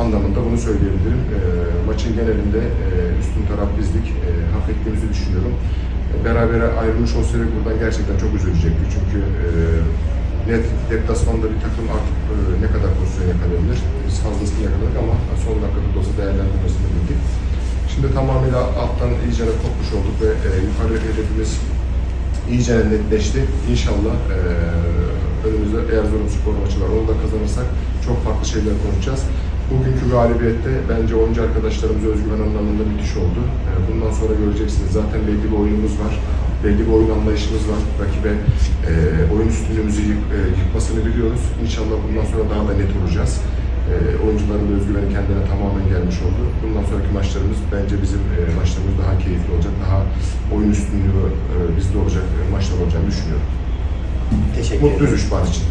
anlamında bunu söyleyebilirim. E, maçın genelinde e, üstün taraf bizlik. E, hak ettiğimizi düşünüyorum. E, berabere ayrılmış olsaydık buradan gerçekten çok üzülecektik. Çünkü e, net deplasmanda bir takım artık e, ne kadar pozisyon yakalayabilir? Biz fazlasını yakaladık ama son dakikada da olsa değerlendirmesini bildik. Şimdi tamamıyla alttan iyice kopmuş olduk ve e, yukarı hedefimiz iyice netleşti. İnşallah e, Erzurumspor maçı var. Onu da kazanırsak çok farklı şeyler konuşacağız. Bugünkü galibiyette bence oyuncu arkadaşlarımıza özgüven anlamında müthiş oldu. E, bundan sonra göreceksiniz. Zaten belli bir oyunumuz var. Belli bir oyun anlayışımız var. Rakibe e, oyun üstünlüğümüzü yık- e, yıkmasını biliyoruz. İnşallah bundan sonra daha da net olacağız. E, oyuncuların da özgüveni kendine tamamen gelmiş oldu. Bundan sonraki maçlarımız bence bizim e, maçlarımız daha keyifli olacak. Daha oyun üstünlüğü e, bizde olacak e, maçlar olacağını düşünüyorum. Teşekkür ederim. üç puan için.